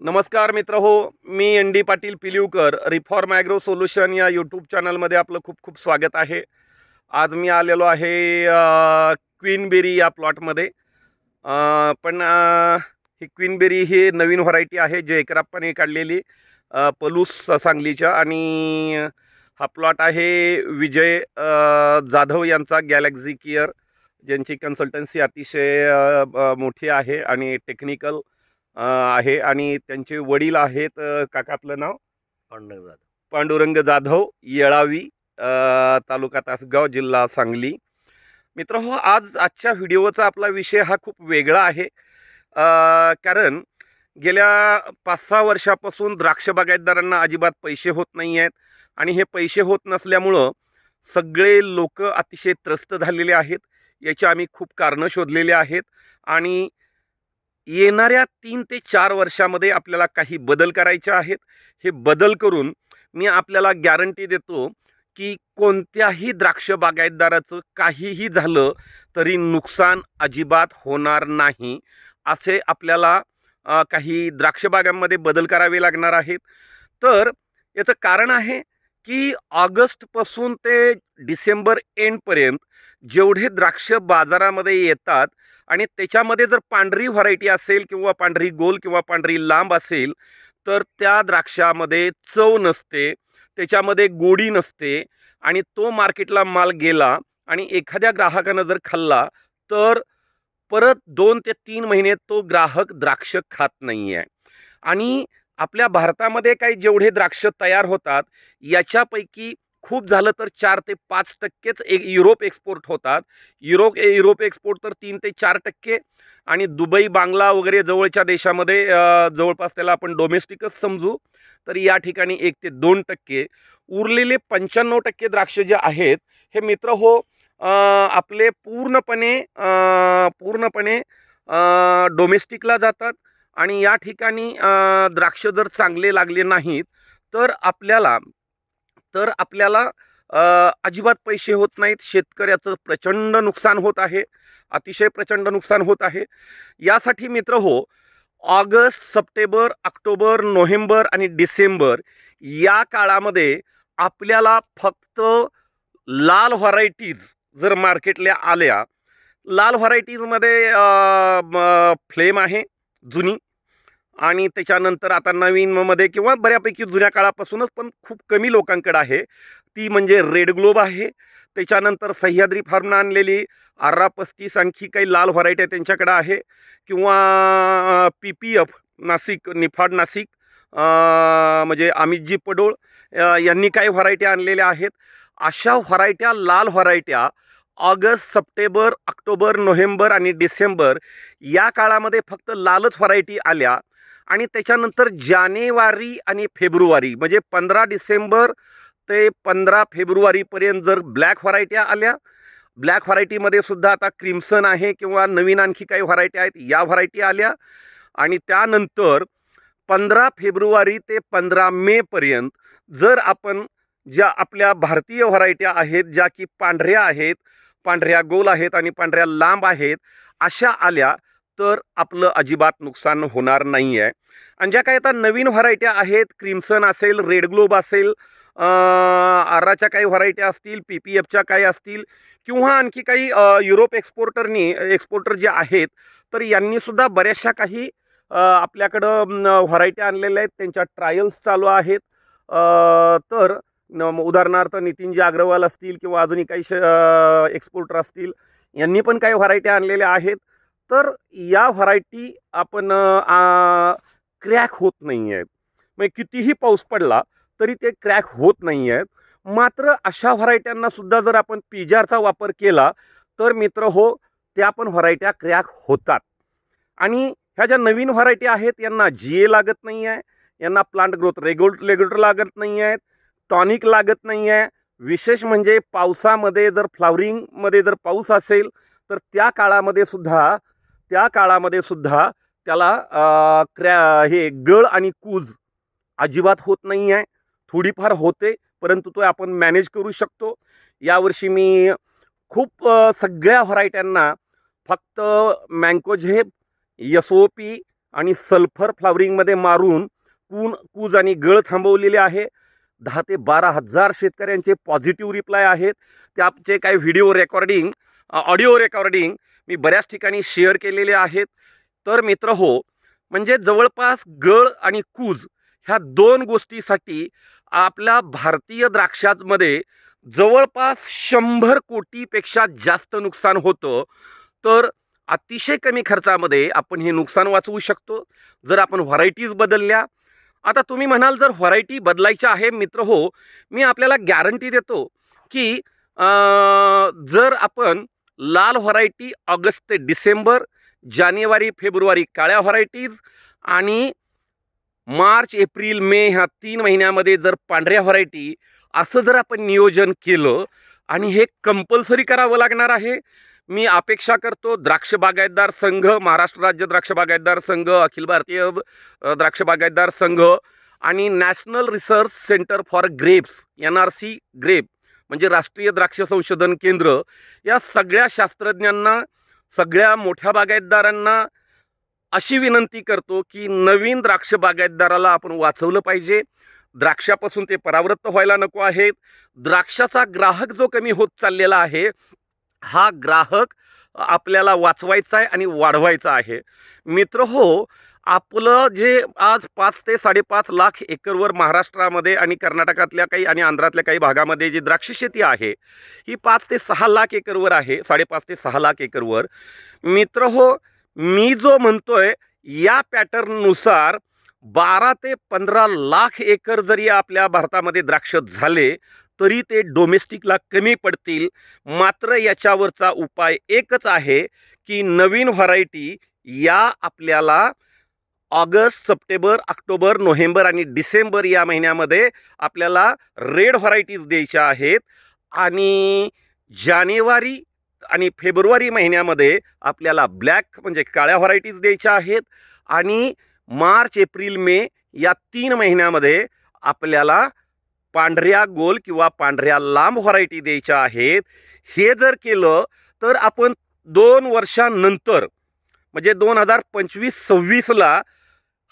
नमस्कार मित्र हो मी N D Patil Pilivkar reform agro solution या यूट्यूब चॅनलमध्ये आपलं खूप खूप स्वागत आहे. आज मी आलेलो आहे क्वीनबेरी या प्लॉटमध्ये. पण ही क्वीनबेरी ही नवीन व्हरायटी आहे जे एकराप्पाने काढलेली पलूस सांगलीच्या आणि हा प्लॉट आहे विजय जाधव यांचा गॅलेक्झी किअर ज्यांची कन्सल्टन्सी अतिशय मोठी आहे आणि टेक्निकल आहे आणि त्यांचे वडील आहेत अ, काका आपलं नाव? पांडुरंग जाधव. पांडुरंग जाधव येळावी तालुका तासगाव जिल्हा सांगली. मित्र हो आज आजच्या व्हिडिओचा आपला विषय हा खूप वेगळा आहे. कारण गेल्या पाच सहा वर्षापासून द्राक्ष बागायतदारांना अजिबात पैसे होत नाही आहेत आणि हे पैसे होत नसल्यामुळं सगळे लोक अतिशय त्रस्त झालेले आहेत. याची आम्ही खूप कारणं शोधलेली आहेत आणि येणाऱ्या तीन ते चार वर्षामध्ये आपल्याला काही बदल करायचे आहेत. हे बदल करून मी आपल्याला गॅरंटी देतो की कोणत्याही द्राक्ष बागायतदाराचं काहीही झालं तरी नुकसान अजिबात होणार नाही. असे आपल्याला काही द्राक्ष बागांमध्ये बदल करावे लागणार आहेत. तर याचं कारण आहे की ऑगस्टपासून ते डिसेंबर एंडपर्यंत जेवढे द्राक्ष बाजारामध्ये येतात आणि त्याच्यामध्ये जर पांढरी व्हरायटी असेल किंवा पांढरी गोल किंवा पांढरी लांब असेल तर त्या द्राक्षामध्ये चव नसते त्याच्यामध्ये गोडी नसते आणि तो मार्केटला माल गेला आणि एखाद्या ग्राहकानं जर खाल्ला तर परत दोन ते तीन महिने तो ग्राहक द्राक्ष खात नाही आहे आणि आपल्या भारतामध्ये काही जेवढे द्राक्ष तयार होतात याच्यापैकी खूप झालं तर चार ते पाच टक्केच एक युरोप एक्सपोर्ट होतात. युरोप युरोप एक्सपोर्ट तर तीन ते चार टक्के. आणि दुबई बांगला वगैरे जवळच्या देशामध्ये जवळपास त्याला आपण डोमेस्टिकच समजू तर या ठिकाणी एक ते दोन टक्के. उरलेले पंच्याण्णव टक्के द्राक्ष जे आहेत हे मित्र हो आपले पूर्णपणे पूर्णपणे डोमेस्टिकला जातात. आणि या ठिकाणी द्राक्ष जर चांगले लागले नाहीत तर आपल्याला तर आपल्याला अजिबात पैसे होत नाहीत. शेतकऱ्याचं प्रचंड नुकसान होत आहे. अतिशय प्रचंड नुकसान होत आहे. यासाठी मित्र हो ऑगस्ट सप्टेंबर ऑक्टोबर नोव्हेंबर आणि डिसेंबर या काळामध्ये आपल्याला फक्त लाल व्हरायटीज जर मार्केटला आल्या लाल व्हरायटीजमध्ये फ्लेम आहे जुनी. आणि त्याच्यानंतर आता नवीनमध्ये किंवा बऱ्यापैकी जुन्या काळापासूनच पण खूप कमी लोकांकडे आहे. ती म्हणजे रेड ग्लोब आहे. त्याच्यानंतर सह्याद्री फार्मनं आणलेली आर्रा पस्तीस आणखी काही लाल व्हरायटी आहे त्यांच्याकडे आहे. किंवा P P F Nashik Niphad Nashik म्हणजे अमितजी पडोळ यांनी काही व्हरायट्या आणलेल्या आहेत. अशा व्हरायट्या लाल व्हरायट्या ऑगस्ट सप्टेंबर ऑक्टोबर नोव्हेंबर आणि डिसेंबर या काळामध्ये फक्त लालच व्हरायटी आल्या. आणि त्याच्यानंतर जानेवारी आणि फेब्रुवारी म्हणजे पंधरा डिसेंबर ते पंधरा फेब्रुवारीपर्यंत जर ब्लॅक व्हरायट्या आल्या ब्लॅक व्हरायटीमध्ये सुद्धा आता क्रिम्सन आहे किंवा नवीन आणखी काही व्हरायटी आहेत या व्हरायटी आल्या. आणि त्यानंतर पंधरा फेब्रुवारी ते पंधरा मेपर्यंत जर आपण ज्या आपल्या भारतीय व्हरायट्या आहेत ज्या की पांढऱ्या आहेत पांढऱ्या गोल आहेत आणि पांढऱ्या लांब आहेत अशा आल्या तर आपलं अजिबात नुकसान होणार नाही आहे आणि ज्या काही आता नवीन व्हरायट्या आहेत क्रिम्सन असेल रेड ग्लोब असेल आराच्या काही व्हरायट्या असतील पी पी एफच्या काही असतील किंवा आणखी काही युरोप एक्सपोर्टरनी एक्सपोर्टर जे आहेत तर यांनीसुद्धा बऱ्याचशा काही आपल्याकडं व्हरायट्या आणलेल्या आहेत. त्यांच्या ट्रायल्स चालू आहेत. तर न- उदाहरणार्थ नितीनजी अग्रवाल असतील किंवा अजूनही काही एक्सपोर्टर असतील यांनी पण काही व्हरायट्या आणलेल्या आहेत. तर या व्हरायटी आपण क्रॅक होत नाही आहेत म्हणजे कितीही पाऊस पडला तरी ते क्रॅक होत नाही आहेत मात्र अशा व्हरायट्यांना सुद्धा जर आपण पिजारचा वापर केला तर मित्र हो त्या पण व्हरायट्या क्रॅक होतात. आणि ह्या ज्या नवीन व्हरायटी आहेत यांना जी ए लागत नाही आहे यांना प्लांट ग्रोथ रेग्युल रेग्युलेटर लागत नाही आहेत टॉनिक लागत नाही आहे विशेष म्हणजे पावसामध्ये जर फ्लावरिंगमध्ये जर पाऊस असेल तर त्या काळामध्ये सुद्धा त्या काळामध्ये सुद्धा त्याला क्रॅ हे गळ आणि कूज अजिबात होत नाही आहे थोडीफार होते परंतु तो आपण मॅनेज करू शकतो. यावर्षी मी खूप सगळ्या व्हरायट्यांना फक्त मँकोझेब एस ओ पी आणि सल्फर फ्लावरिंगमध्ये मारून कून कूज आणि गळ थांबवलेले आहे. दहा ते बारा हजार शेतकऱ्यांचे पॉझिटिव्ह रिप्लाय आहेत. त्याचे काही व्हिडिओ रेकॉर्डिंग ऑडिओ रेकॉर्डिंग मी बऱ्याच ठिकाणी शेअर केलेले आहेत. तर मित्र हो म्हणजे जवळपास गळ आणि कूज ह्या दोन गोष्टीसाठी आपल्या भारतीय द्राक्षांमध्ये जवळपास शंभर कोटीपेक्षा जास्त नुकसान होतं. तर अतिशय कमी खर्चामध्ये आपण हे नुकसान वाचवू शकतो. जर आपण व्हरायटीज बदलल्या आता तुम्ही म्हणाल जर व्हरायटी बदलायच्या आहे मित्र हो मी आपल्याला गॅरंटी देतो की जर आपण लाल व्हरायटी ऑगस्ट ते डिसेंबर जानेवारी फेब्रुवारी काळ्या व्हरायटीज आणि मार्च एप्रिल मे ह्या तीन महिन्यामध्ये जर पांढऱ्या व्हरायटी असं जर आपण नियोजन केलं आणि हे कंपल्सरी करावं लागणार आहे मी अपेक्षा करतो द्राक्ष बागायतदार संघ महाराष्ट्र राज्य द्राक्ष बागायतदार संघ अखिल भारतीय द्राक्ष बागायतदार संघ आणि national research centre for grapes N R C grape. म्हणजे राष्ट्रीय द्राक्ष संशोधन केंद्र या सगळ्या शास्त्रज्ञांना सगळ्या मोठ्या बागायतदारांना अशी विनंती करतो की नवीन द्राक्ष बागायतदाराला आपण वाचवलं पाहिजे. द्राक्षापासून ते परावृत्त व्हायला नको आहेत. द्राक्षाचा ग्राहक जो कमी होत चाललेला आहे हा ग्राहक आपल्याला वाचवायचा आहे आणि वाढवायचा आहे. मित्र हो आपलं जे आज पाच ते साडेपाच लाख एकरवर महाराष्ट्रामध्ये आणि कर्नाटकातल्या काही आणि आंध्रातल्या काही भागामध्ये जी द्राक्ष शेती आहे ही पाच ते सहा लाख एकरवर आहे साडेपाच ते सहा लाख एकरवर. मित्र हो मी जो म्हणतोय या पॅटर्ननुसार बारा ते पंधरा लाख एकर जरी आपल्या भारतामध्ये द्राक्ष झाले तरी ते डोमेस्टिकला कमी पडतील. मात्र याच्यावरचा उपाय एकच आहे की नवीन व्हरायटी या आपल्याला ऑगस्ट सप्टेंबर ऑक्टोबर नोव्हेंबर आणि डिसेंबर या महिन्यामध्ये आपल्याला रेड व्हरायटीज द्यायच्या आहेत. आणि जानेवारी आणि फेब्रुवारी महिन्यामध्ये आपल्याला ब्लॅक म्हणजे काळ्या व्हरायटीज द्यायच्या आहेत. आणि मार्च एप्रिल मे या तीन महिन्यामध्ये आपल्याला पांढऱ्या गोल किंवा पांढऱ्या लांब व्हरायटी द्यायच्या आहेत. हे जर केलं तर आपण दोन वर्षांनंतर म्हणजे दोन हजार पंचवीस सव्वीसला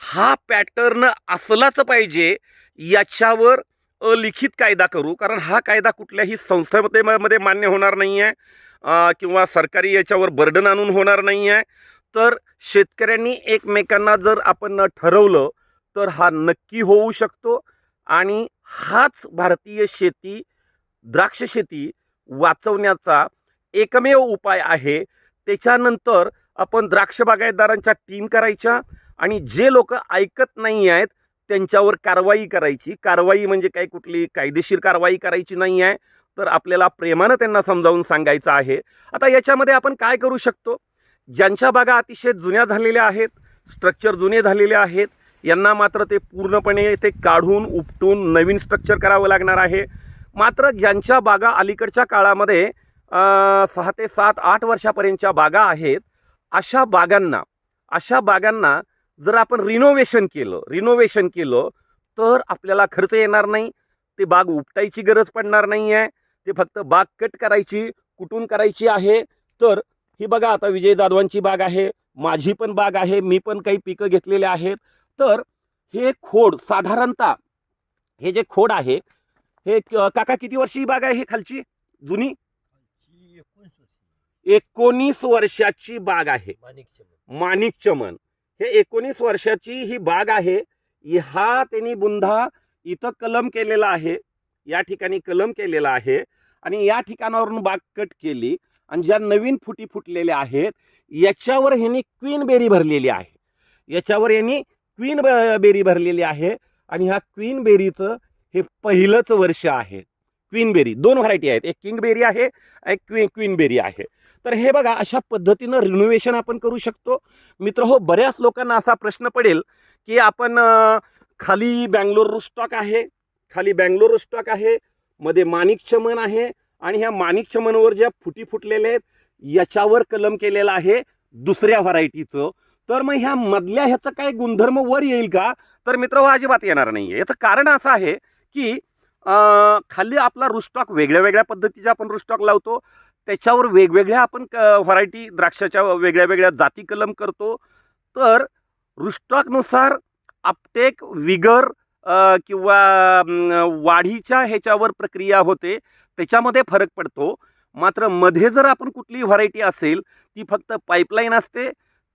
हा पॅटर्न असलाच पाहिजे याच्यावर अलिखित कायदा करू. कारण हा कायदा कुठल्याही संस्थेमध्ये मध्ये मान्य होणार नाही आहे किंवा सरकारी याच्यावर बर्डन आणून होणार नाही आहे तर शेतकऱ्यांनी एकमेकांना जर आपण ठरवलं तर हा नक्की होऊ शकतो. आणि हाच भारतीय शेती द्राक्ष शेती वाचवण्याचा एकमेव उपाय आहे. त्याच्यानंतर आपण द्राक्ष बागायतदारांच्या टीम करायच्या आणि जे लोक ऐकत नाही आहेत त्यांच्यावर कारवाई करायची. कारवाई म्हणजे काही कुठली कायदेशीर कारवाई करायची नाही आहे. तर आपल्याला प्रेमानं त्यांना समजावून सांगायचं आहे. आता याच्यामध्ये आपण काय करू शकतो? ज्यांच्या बागा अतिशय जुन्या झालेल्या आहेत स्ट्रक्चर जुने झालेले आहेत यांना मात्र ते पूर्णपणे ते काढून उपटून नवीन स्ट्रक्चर करावं लागणार आहे. मात्र ज्यांच्या बागा अलीकडच्या काळामध्ये सहा ते सात आठ वर्षापर्यंतच्या बागा आहेत अशा बागांना अशा बागांना जर आपण रिनोव्हेशन केलं रिनोव्हेशन केलं तर आपल्याला खर्च येणार नाही. ते बाग उपटायची गरज पडणार नाही आहे ते फक्त बाग कट करायची कुठून करायची आहे. तर ही बघा आता विजय जाधवांची बाग आहे माझी पण बाग आहे मी पण काही पिकं घेतलेले आहेत. तर हे खोड साधारणतः हे जे खोड आहे हे क- काका किती वर्षी ही बाग आहे हे खालची? जुनी? एकोणीस वर्षाची बाग आहे. माणिक चमन. हे एकोणीस वर्षाची ही बाग आहे. हा त्यांनी बुंधा इथं कलम केलेला आहे. या ठिकाणी कलम केलेला आहे. आणि या ठिकाणावरून बाग कट केली. आणि ज्या नवीन फुटी फुटलेल्या आहेत याच्यावर ह्यांनी क्वीन बेरी भरलेली आहे. याच्यावर यांनी क्वीन ब- बेरी भरलेली आहे. आणि ह्या क्वीन बेरीचं हे पहिलंच वर्ष आहे. क्वीन बेरी दोन व्हरायटी आहेत. एक किंग बेरी आहे एक क्वी क्वीन बेरी आहे. तर हे बघा अशा पद्धतीनं रिनोव्हेशन आपण करू शकतो. मित्र हो बऱ्याच लोकांना असा प्रश्न पडेल की आपण खाली बँगलोर स्टॉक आहे खाली बँगलोर स्टॉक आहे मध्ये माणिक चमन आहे आणि ह्या माणिक चमनवर ज्या फुटी फुटलेल्या आहेत याच्यावर कलम केलेला आहे दुसऱ्या व्हरायटीचं तर मग ह्या मधल्या ह्याचा काय गुणधर्म वर येईल का? तर मित्र हो अजिबात येणार नाही याचं कारण असं आहे की खाली आपला रुस्टॉक वेगळ्या वेगळ्या पद्धतीचा आपण रुस्टॉक लावतो. त्याच्यावर वेगवेगळ्या आपण व्हरायटी द्राक्षाच्या वेगळ्या वेगळ्या जाती कलम करतो. तर रुस्टॉकनुसार आपटेक विगर किंवा वाढीच्या ह्याच्यावर प्रक्रिया होते. त्याच्यामध्ये फरक पडतो. मात्रमध्ये जर आपण कुठली व्हरायटी असेल ती फक्त पाईपलाईन असते.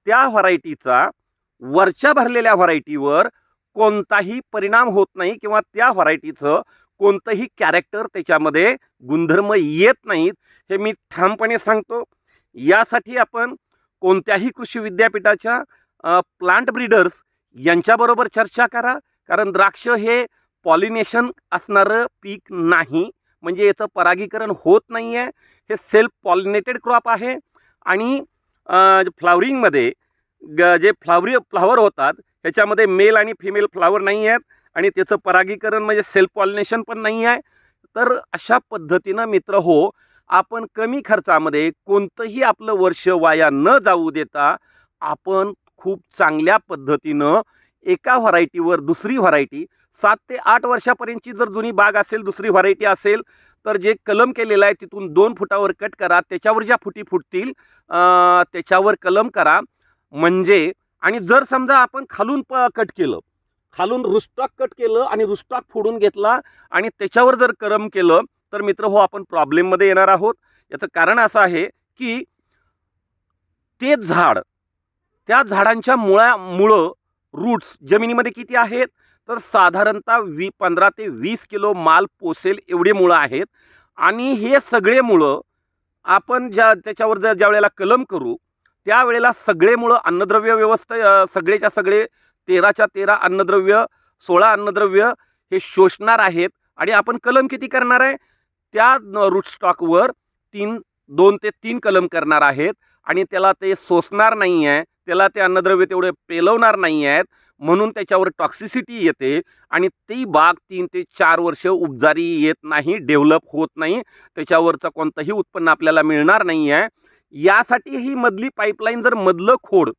त्या व्हरायटीचा वरच्या भरलेल्या व्हरायटीवर कोणताही परिणाम होत नाही किंवा त्या व्हरायटीचं कोणतंही कॅरेक्टर त्याच्यामध्ये गुणधर्म येत नाहीत हे मी ठामपणे सांगतो. यासाठी आपण कोणत्याही कृषी विद्यापीठाच्या प्लांट ब्रीडर्स यांच्याबरोबर चर्चा करा. कारण द्राक्ष हे पॉलिनेशन असणारं पीक नाही. म्हणजे याचं परागीकरण होत नाही आहे हे सेल्फ पॉलिनेटेड क्रॉप आहे. आणि फ्लावरिंगमध्ये ग जे फ्लावरी फ्लावर होतात ह्याच्यामध्ये मेल आणि फिमेल फ्लावर नाही आहेत आणि त्याचं परागीकरण म्हणजे सेल्फ पॉलिनेशन पण नाही आहे. तर अशा पद्धतीनं मित्र हो आपण कमी खर्चामध्ये कोणतंही आपलं वर्ष वाया न जाऊ देता आपण खूप चांगल्या पद्धतीनं एका व्हरायटीवर दुसरी व्हरायटी सात ते आठ वर्षापर्यंतची जर जुनी बाग असेल दुसरी व्हरायटी असेल तर जे कलम केलेलं आहे तिथून दोन फुटावर कट करा त्याच्यावर ज्या फुटी फुटतील त्याच्यावर कलम करा. म्हणजे आणि जर समजा आपण खालून प कट केलं खालून रुस्टॉक कट केलं आणि रुस्टॉक फोडून घेतला आणि त्याच्यावर जर करम केलं तर मित्र हो आपण प्रॉब्लेममध्ये येणार आहोत. याचं कारण असं आहे की ते झाड त्या झाडांच्या मुळा मुळं रूट्स जमिनीमध्ये किती आहेत? तर साधारणतः वी पंधरा ते वीस किलो माल पोसेल एवढे मुळं आहेत. आणि हे सगळे मुळं आपण ज्या त्याच्यावर जर ज्या वेळेला कलम करू त्यावेळेला सगळे मुळं अन्नद्रव्य व्यवस्था सगळेच्या सगळे तेराच्या तेरा अन्नद्रव्य सोळा अन्नद्रव्य हे शोषणार आहेत. आणि आपण कलम किती करणार आहे? त्या रूट स्टॉकवर तीन दोन ते तीन कलम करणार आहेत. आणि त्याला ते सोसणार नाही आहे त्याला ते अन्नद्रव्य तेवढे पेलवणार नाही आहेत म्हणून त्याच्यावर टॉक्सिसिटी येते. आणि ती बाग तीन ते चार वर्ष उपजारी येत नाही डेव्हलप होत नाही. त्याच्यावरचं कोणतंही उत्पन्न आपल्याला मिळणार नाही आहे यासाठी ही मधली पाईपलाईन जर मधलं खोड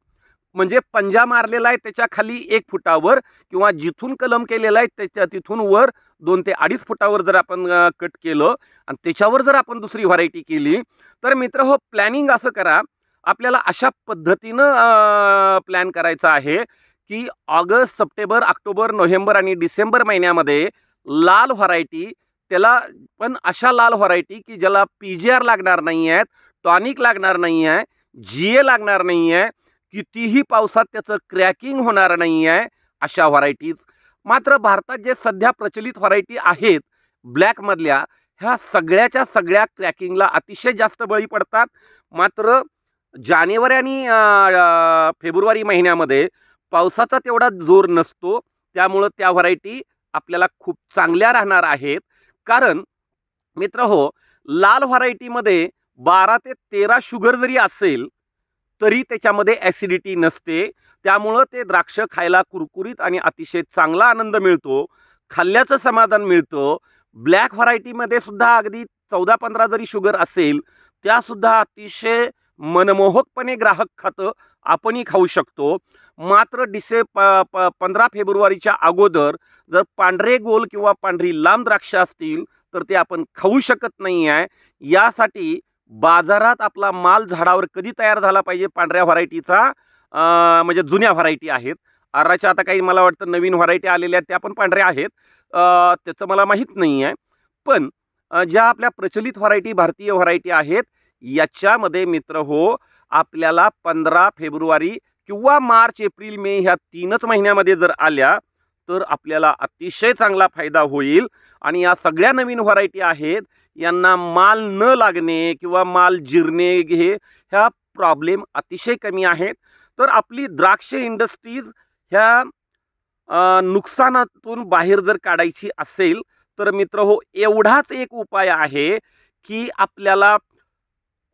म्हणजे पंजा मारलेला आहे त्याच्याखाली एक फुटावर किंवा जिथून कलम केलेला आहे त्याच्या तिथून वर दोन ते अडीच फुटावर जर आपण कट केलं आणि त्याच्यावर जर आपण दुसरी व्हरायटी केली तर मित्र हो प्लॅनिंग असं करा. आपल्याला अशा पद्धतीनं प्लॅन करायचं आहे की ऑगस्ट सप्टेंबर ऑक्टोबर नोव्हेंबर आणि डिसेंबर महिन्यामध्ये लाल व्हरायटी त्याला पण अशा लाल व्हरायटी की ज्याला पी जी आर लागणार नाही आहेत टॉनिक लागणार नाही आहे जी ए लागणार नाही आहे कितीही पावसात त्याचं क्रॅकिंग होणार नाही आहे अशा व्हरायटीज. मात्र भारतात जे सध्या प्रचलित व्हरायटी आहेत ब्लॅकमधल्या ह्या सगळ्याच्या सगळ्या क्रॅकिंगला अतिशय जास्त बळी पडतात. मात्र जानेवारी आणि फेब्रुवारी महिन्यामध्ये पावसाचा तेवढा जोर नसतो. त्यामुळं त्या व्हरायटी आपल्याला खूप चांगल्या राहणार आहेत. कारण मित्र हो लाल व्हरायटीमध्ये बारा ते तेरा शुगर जरी असेल तरी त्याच्यामध्ये ॲसिडिटी नसते. त्यामुळं ते द्राक्ष खायला कुरकुरीत आणि अतिशय चांगला आनंद मिळतो. खाल्ल्याचं समाधान मिळतं. ब्लॅक व्हरायटीमध्ये सुद्धा अगदी चौदा पंधरा जरी शुगर असेल त्यासुद्धा अतिशय मनमोहकपणे ग्राहक खातं आपणही खाऊ शकतो. मात्र डिसे प प पंधरा फेब्रुवारीच्या अगोदर जर पांढरे गोल किंवा पांढरी लांब द्राक्ष असतील तर ते आपण खाऊ शकत नाही आहे यासाठी बाजारात आपला माल झाडावर कधी तयार झाला पाहिजे? पांढऱ्या व्हरायटीचा म्हणजे जुन्या व्हरायटी आहेत. आराच्या आता काही मला वाटतं नवीन व्हरायटी आलेल्या आहेत त्या पण पांढऱ्या आहेत. त्याचं मला माहीत नाही आहे पण ज्या आपल्या प्रचलित व्हरायटी भारतीय व्हरायटी आहेत याच्यामध्ये मित्र हो आपल्याला पंधरा फेब्रुवारी किंवा मार्च एप्रिल मे ह्या तीनच महिन्यामध्ये जर आल्या तर आपल्याला अतिशय चांगला फायदा होईल. आणि या सगळ्या नवीन व्हरायटी आहेत यांना माल न लागणे किंवा माल जिरणे हे ह्या प्रॉब्लेम अतिशय कमी आहेत. तर आपली द्राक्ष इंडस्ट्रीज ह्या नुकसानातून बाहेर जर काढायची असेल तर मित्र हो एवढाच एक उपाय आहे की आपल्याला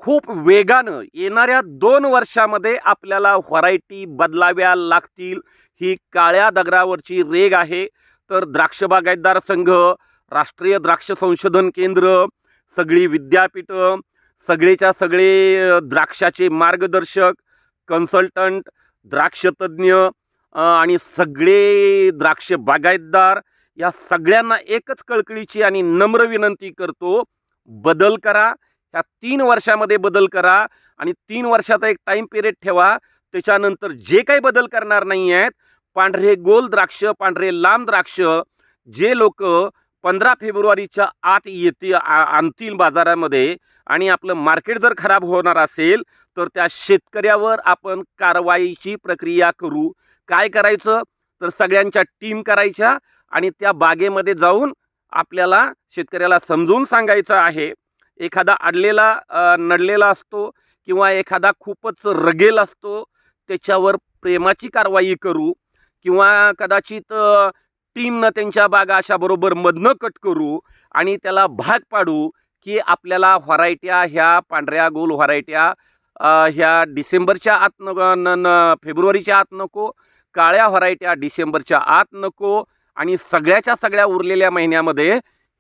खूप वेगानं येणाऱ्या दोन वर्षामध्ये आपल्याला व्हरायटी बदलाव्या लागतील. ही काळ्या दगडावरची रेग आहे. तर द्राक्ष बागायतदार संघ राष्ट्रीय द्राक्ष संशोधन केंद्र सगळी विद्यापीठं सगळेच्या सगळे द्राक्षाचे मार्गदर्शक कन्सल्टंट द्राक्षतज्ञ आणि सगळे द्राक्ष बागायतदार या सगळ्यांना एकच कळकळीची आणि नम्र विनंती करतो बदल करा. ह्या तीन वर्षामध्ये बदल करा आणि तीन वर्षाचा एक टाईम पिरियड ठेवा. त्याच्यानंतर जे काही बदल करणार नाही आहेत पांढरे गोल द्राक्ष पांढरे लांब द्राक्ष जे लोक पंधरा फेब्रुवारीच्या आत येते आणतील बाजारामध्ये आणि आपलं मार्केट जर खराब होणार असेल तर त्या शेतकऱ्यावर आपण कारवाईची प्रक्रिया करू. काय करायचं? तर सगळ्यांच्या टीम करायच्या आणि त्या बागेमध्ये जाऊन आपल्याला शेतकऱ्याला समजून सांगायचं आहे. एखादा अडलेला नडलेला असतो किंवा एखादा खूपच रगेल असतो त्याच्यावर प्रेमाची कारवाई करू किंवा कदाचित टीमनं त्यांच्या बागा अशा बरोबर मधनं कट करू आणि त्याला भाग पाडू की आपल्याला व्हरायट्या ह्या पांढऱ्या गोल व्हरायट्या ह्या डिसेंबरच्या आत नको न न- फेब्रुवारीच्या आत नको काळ्या व्हरायट्या डिसेंबरच्या आत नको आणि सगळ्याच्या सगळ्या उरलेल्या महिन्यामध्ये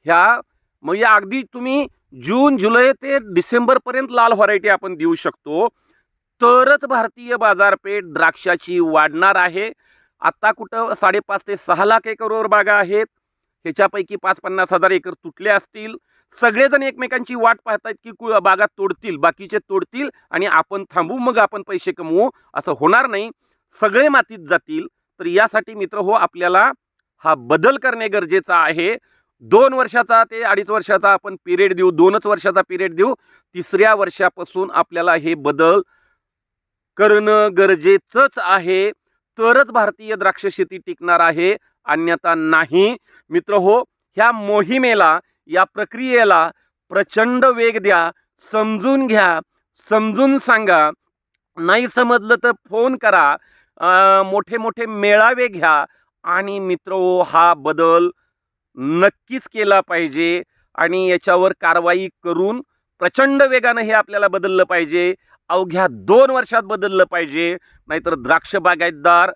ह्या म्हणजे अगदी तुम्ही जून जुलै ते डिसेंबरपर्यंत लाल व्हरायटी आपण देऊ शकतो. तरच भारतीय बाजारपेठ द्राक्षाची वाढणार आहे. आता कुठं साडेपाच ते सहा लाख एकरवर बागा आहेत. ह्याच्यापैकी पाच पन्नास हजार एकर तुटले असतील. सगळेजण एकमेकांची वाट पाहतायत की कु- बागा तोडतील बाकीचे तोडतील आणि आपण थांबू मग आपण पैसे कमवू असं होणार नाही. सगळे मातीत जातील. तर यासाठी मित्र हो आपल्याला हा बदल करणे गरजेचं आहे. दोन वर्षाचा ते अडीच वर्षाचा आपण पिरियड देऊ दोनच वर्षाचा पिरियड देऊ. तिसऱ्या वर्षापासून आपल्याला हे बदल करणं गरजेचंच आहे. तरच भारतीय द्राक्ष शेती टिकणार आहे अन्यथा नाही. मित्र हो ह्या मोहिमेला या प्रक्रियेला प्रचंड वेग द्या समजून घ्या समजून सांगा. नाही समजलं तर फोन करा मोठे मोठे मेळावे घ्या आणि मित्र हो, हा बदल नक्कीच केला पाहिजे आणि याच्यावर कारवाई करून प्रचंड वेगानं हे आपल्याला बदललं पाहिजे. अवघ्या दोन वर्षात बदललं पाहिजे. नाहीतर द्राक्ष बागायतदार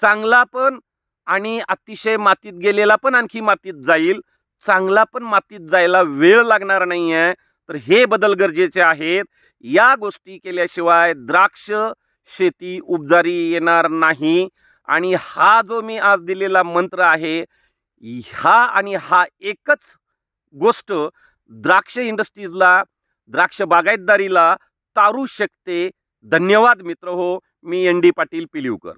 चांगला पण आणि अतिशय मातीत गेलेला पण आणखी मातीत जाईल. चांगला पण मातीत जायला वेळ लागणार नाही आहे तर हे बदल गरजेचे आहेत. या गोष्टी केल्याशिवाय द्राक्ष शेती उपजारी येणार नाही. आणि हा जो मी आज दिलेला मंत्र आहे ह्या आणि हा एकच गोष्ट द्राक्ष इंडस्ट्रीजला द्राक्ष बागायतदारीला तारू शकते. धन्यवाद मित्र हो. मी एन डी पाटील पिलिवकर.